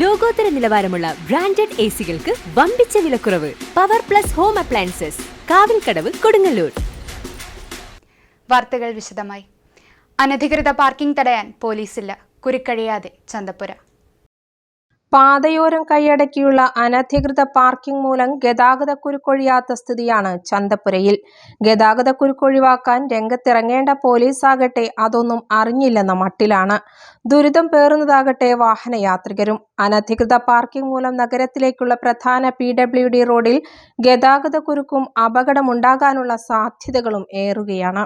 ലോകോത്തര നിലവാരമുള്ള branded A സികൾക്ക് വമ്പിച്ച വിലക്കുറവ് power plus home appliances Kavilkadavu Kodungallur. വാർത്തകൾ വിശദമായി. അനധികൃത പാർക്കിംഗ് തടയാൻ പോലീസില്ല. കുരുക്കഴിയാതെ ചന്തപ്പുര. പാതയോരം കൈയടക്കിയുള്ള അനധികൃത പാർക്കിംഗ് മൂലം ഗതാഗത കുരുക്കൊഴിയാത്ത സ്ഥിതിയാണ് ചന്തപ്പുരയിൽ. ഗതാഗത കുരുക്കൊഴിവാക്കാൻ രംഗത്തിറങ്ങേണ്ട പോലീസാകട്ടെ അതൊന്നും അറിഞ്ഞില്ലെന്ന മട്ടിലാണ്. ദുരിതം പേറുന്നതാകട്ടെ വാഹനയാത്രികരും. അനധികൃത പാർക്കിംഗ് മൂലം നഗരത്തിലേക്കുള്ള പ്രധാന പി റോഡിൽ ഗതാഗതക്കുരുക്കും അപകടമുണ്ടാകാനുള്ള സാധ്യതകളും ഏറുകയാണ്.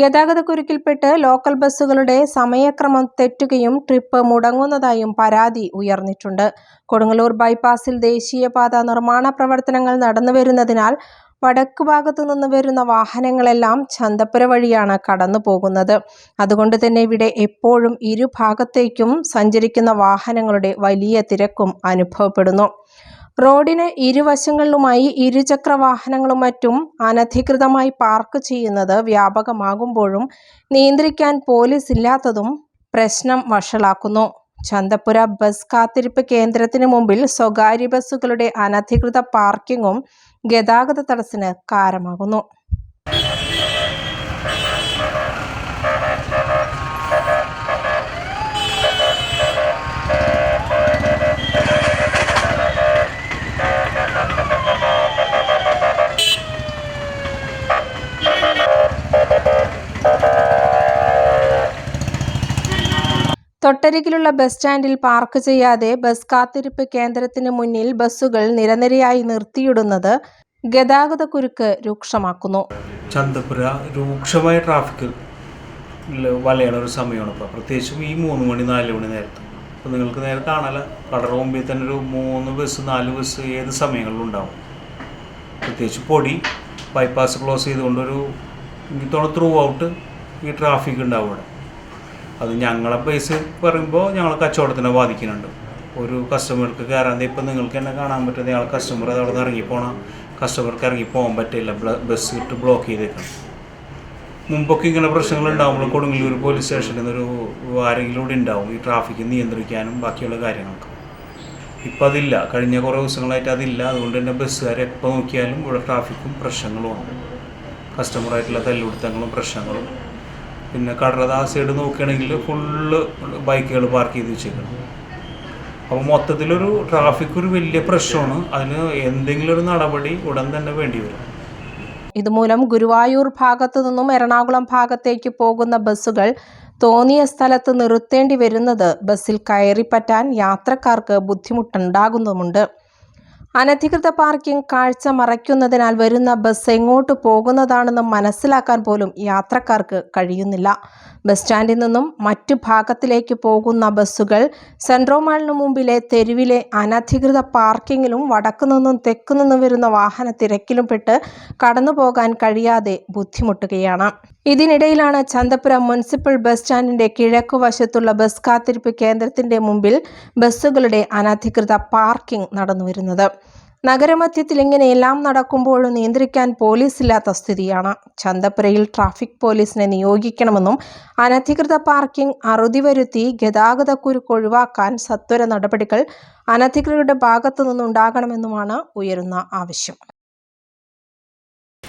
ഗതാഗതക്കുരുക്കിൽപ്പെട്ട് ലോക്കൽ ബസ്സുകളുടെ സമയക്രമം തെറ്റുകയും ട്രിപ്പ് മുടങ്ങുന്നതായും പരാതി ഉയർന്നിട്ടുണ്ട്. കൊടുങ്ങല്ലൂർ ബൈപ്പാസിൽ ദേശീയപാത നിർമ്മാണ പ്രവർത്തനങ്ങൾ നടന്നുവരുന്നതിനാൽ വടക്ക് ഭാഗത്തു നിന്ന് വരുന്ന വാഹനങ്ങളെല്ലാം ചന്തപ്പുര വഴിയാണ് കടന്നു പോകുന്നത് അതുകൊണ്ട് തന്നെ ഇവിടെ എപ്പോഴും ഇരുഭാഗത്തേക്കും സഞ്ചരിക്കുന്ന വാഹനങ്ങളുടെ വലിയ തിരക്കും അനുഭവപ്പെടുന്നു. റോഡിന് ഇരുവശങ്ങളിലുമായി ഇരുചക്ര വാഹനങ്ങളും മറ്റും അനധികൃതമായി പാർക്ക് ചെയ്യുന്നത് വ്യാപകമാകുമ്പോഴും നിയന്ത്രിക്കാൻ പോലീസ് ഇല്ലാത്തതും പ്രശ്നം വഷളാക്കുന്നു. ചന്തപുര ബസ് കാത്തിരിപ്പ് കേന്ദ്രത്തിന് മുമ്പിൽ സ്വകാര്യ ബസ്സുകളുടെ അനധികൃത പാർക്കിങ്ങും ഗതാഗത തടസ്സത്തിന് കാരണമാകുന്നു. തൊട്ടരികിലുള്ള ബസ് സ്റ്റാൻഡിൽ പാർക്ക് ചെയ്യാതെ ബസ് കാത്തിരിപ്പ് കേന്ദ്രത്തിന് മുന്നിൽ ബസ്സുകൾ നിരനിരയായി നിർത്തിയിടുന്നത് ഗതാഗതക്കുരുക്ക് രൂക്ഷമാക്കുന്നു. ചന്തപുര രൂക്ഷമായ ട്രാഫിക് വലയുടെ ഒരു സമയമാണ് ഇപ്പോൾ പ്രത്യേകിച്ചും ഈ മൂന്ന് മണി നാല് മണി നേരത്ത്. അപ്പോൾ നിങ്ങൾക്ക് നേരെ കാണാല കടറ മുമ്പിൽ തന്നെ ഒരു മൂന്ന് ബസ് നാല് ബസ് ഏത് സമയങ്ങളിലും ഉണ്ടാവും. പ്രത്യേകിച്ച് പൊടി ബൈപ്പാസ് ക്ലോസ് ചെയ്തുകൊണ്ടൊരു എനിക്ക് ത്രൂ ഔട്ട് ഈ ട്രാഫിക് ഉണ്ടാവും ഇവിടെ അത് ഞങ്ങളെ ബേസ് പറയുമ്പോൾ ഞങ്ങളെ കച്ചവടത്തിനെ ബാധിക്കുന്നുണ്ട്. ഒരു കസ്റ്റമർക്ക് കയറാൻ ഇപ്പം നിങ്ങൾക്ക് തന്നെ കാണാൻ പറ്റുന്ന ഞങ്ങൾ കസ്റ്റമർ അവിടെ നിന്ന് ഇറങ്ങിപ്പോണം കസ്റ്റമർക്ക് ഇറങ്ങി പോകാൻ പറ്റില്ല. ബസ് ഇട്ട് ബ്ലോക്ക് ചെയ്തേക്കണം. മുമ്പൊക്കെ ഇങ്ങനെ പ്രശ്നങ്ങൾ ഉണ്ടാകുമ്പോൾ കൊടുങ്ങല്ലൂർ പോലീസ് സ്റ്റേഷനിൽ നിന്നൊരു ആരെങ്കിലും കൂടി ഉണ്ടാവും. ഈ ട്രാഫിക് നിയന്ത്രിക്കാനും ബാക്കിയുള്ള കാര്യങ്ങൾക്ക്. ഇപ്പം അതില്ല. കഴിഞ്ഞ കുറേ ദിവസങ്ങളായിട്ട് അതില്ല. അതുകൊണ്ട് തന്നെ ബസ്സുകാർ എപ്പോൾ നോക്കിയാലും ഇവിടെ ട്രാഫിക്കും പ്രശ്നങ്ങളും പ്രശ്നങ്ങളുമാണ് കസ്റ്റമറായിട്ടുള്ള തല്ലുപിടുത്തങ്ങളും പ്രശ്നങ്ങളും. പിന്നെ കടലതാ സൈഡ് നോക്കുകയാണെങ്കിൽ ഫുള്ള് ബൈക്കുകൾ പാർക്ക് ചെയ്ത് വെച്ചേക്കണം. അപ്പോൾ മൊത്തത്തിലൊരു ട്രാഫിക് ഒരു വലിയ പ്രശ്നമാണ്. അതിന് എന്തെങ്കിലും ഒരു നടപടി ഉടൻ തന്നെ വേണ്ടി വരും. ഇതുമൂലം ഗുരുവായൂർ ഭാഗത്തു നിന്നും എറണാകുളം ഭാഗത്തേക്ക് പോകുന്ന ബസ്സുകൾ തോന്നിയ സ്ഥലത്ത് നിർത്തേണ്ടി വരുന്നത് ബസ്സിൽ കയറിപ്പറ്റാൻ യാത്രക്കാർക്ക് ബുദ്ധിമുട്ടുണ്ടാകുന്നുമുണ്ട്. അനധികൃത പാർക്കിംഗ് കാഴ്ച മറയ്ക്കുന്നതിനാൽ വരുന്ന ബസ് എങ്ങോട്ട് പോകുന്നതാണെന്ന് മനസ്സിലാക്കാൻ പോലും യാത്രക്കാർക്ക് കഴിയുന്നില്ല. ബസ് സ്റ്റാൻഡിൽ നിന്നും മറ്റു ഭാഗത്തിലേക്ക് പോകുന്ന ബസ്സുകൾ സെൻട്രോ മാളിന് മുമ്പിലെ തെരുവിലെ അനധികൃത പാർക്കിങ്ങിലും വടക്കുനിന്നും തെക്കു നിന്നും വരുന്ന വാഹന തിരക്കിലും പെട്ട് കടന്നു പോകാൻ കഴിയാതെ ബുദ്ധിമുട്ടുകയാണ്. ഇതിനിടയിലാണ് ചന്തപുരം മുനിസിപ്പൽ ബസ് സ്റ്റാൻഡിന്റെ കിഴക്കു വശത്തുള്ള ബസ് കാത്തിരിപ്പ് കേന്ദ്രത്തിന്റെ മുമ്പിൽ ബസ്സുകളുടെ അനധികൃത പാർക്കിംഗ് നടന്നുവരുന്നത്. നഗരമധ്യത്തിൽ ഇങ്ങനെയെല്ലാം നടക്കുമ്പോഴും നിയന്ത്രിക്കാൻ പോലീസില്ലാത്ത സ്ഥിതിയാണ്. ചന്തപ്പുരയിൽ ട്രാഫിക് പോലീസിനെ നിയോഗിക്കണമെന്നും അനധികൃത പാർക്കിംഗ് അറുതി വരുത്തി ഗതാഗതക്കുരുക്ക് ഒഴിവാക്കാൻ സത്വര നടപടികൾ അനധികൃതരുടെ ഭാഗത്തു നിന്നുണ്ടാകണമെന്നുമാണ് ഉയരുന്ന ആവശ്യം.